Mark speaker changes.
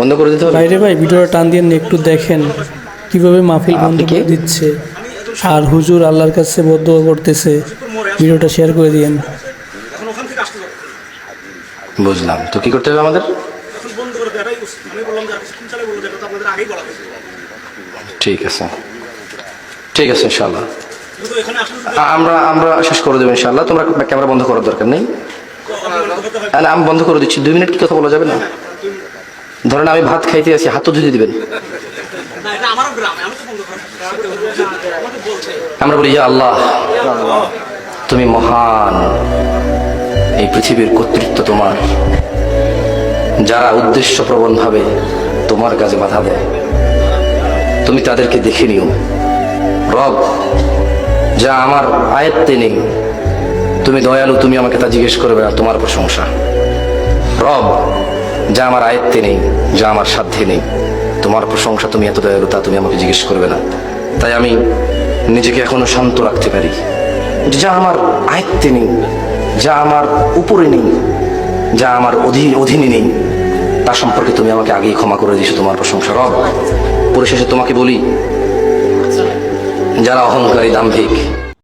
Speaker 1: বন্ধ করে দিতে হবে
Speaker 2: বাইরে ভাই ভিডিওটা টান দিয়ে একটু দেখেন কীভাবে মাহফিল বন্ধ? করে দিচ্ছে। আর হুজুর আল্লাহর কাছে বদ্ধ করতেছে। ভিডিওটা শেয়ার করে দিয়েন।
Speaker 1: বুঝলাম। তো কি করতে হবে আমাদের? ঠিক আছে। ঠিক আছে ইনশাল্লাহ আমরা আমরা শেষ করে দেবো ইনশাল্লাহ তোমরা ক্যামেরা বন্ধ করার দরকার নেই। আমি বন্ধ করে দিচ্ছি। দুই মিনিট কি কথা বলা যাবে না? ধরেন আমি ভাত খাইতে আছি, হাত তো ধুতে দিবেন। আমরা বলি আল্লাহ, তুমি মহান। এই পৃথিবীর কর্তৃত্ব তোমার। যারা উদ্দেশ্য প্রবণ ভাবে তোমার কাজে বাধা দেয়, তুমি তাদেরকে দেখে নিও। রব, যা আমার আয়ত্তে নেই, তুমি দয়ালু, তুমি আমাকে তা জিজ্ঞেস করবে না, তোমার প্রশংসা। রব যা আমার আয়ত্তে নেই, যা আমার সাধ্যে নেই। তোমার প্রশংসা তুমি এত দয়ালু, তা তুমি আমাকে জিজ্ঞেস করবে না। তাই আমি নিজেকে এখনও শান্ত রাখতে পারি। যা আমার আয়ত্তে নেই, যা আমার উপরে নেই, যা আমার অধীন অধীনে নেই তা সম্পর্কে তুমি আমাকে আগেই ক্ষমা করে দিয়েছ তোমার প্রশংসা, রব। পরিশেষে তোমাকে বলি, যারা অহংকারী, দাম্ভিক